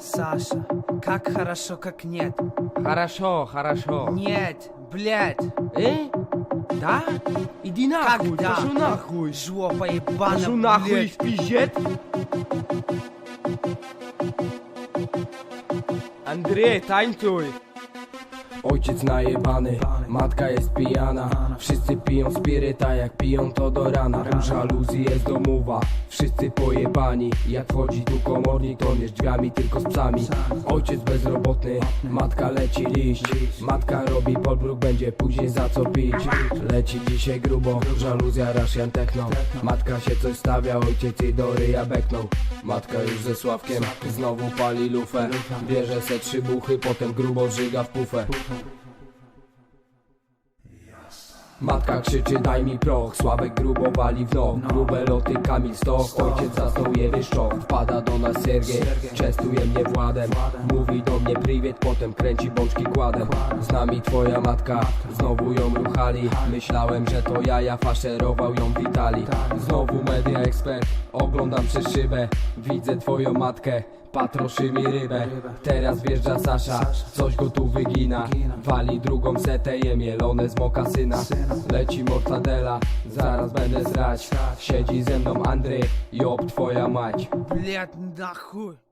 Саша, как хорошо, как нет. Хорошо, хорошо. Нет, блядь. Э? Да? Иди нахуй, Когда? пошел нахуй. Жопа ебана, Пошел нахуй блядь. в пизжет. Ojciec najebany, matka jest pijana. Wszyscy piją spiryta, jak piją to do rana. Tu żaluzji jest domowa, wszyscy pojebani. Jak wchodzi tu komornik, to nie z drzwiami, tylko z psami. Ojciec bezrobotny, matka leci liść. Matka robi podbróg, będzie później za co pić. Leci dzisiaj grubo, żaluzja Russian techno. Matka się coś stawia, ojciec jej do ryja beknął. Matka już ze Sławkiem, znowu pali lufę. Bierze se trzy buchy, potem grubo żyga w pufę Matka krzyczy daj mi proch, Sławek grubo wali w noh Grube loty Kamil Stoch, ojciec zasnął je wyszczoch Wpada do nas Sergiej, częstuje mnie Władem. Mówi do mnie prywiet, potem kręci bączki kładem. Z nami twoja matka, znowu ją ruchali. Myślałem, że to jaja, faszerował ją w Italii. Znowu media ekspert, oglądam przez szybę. Widzę twoją matkę, patroszy mi rybę Teraz wjeżdża Sasza, coś go tu wygina Wali drugą setę, je mielone z mokasyna Leci mortadela, zaraz będę zrać Siedzi ze mną Andrzej, job twoja mać Блядь, нахуй.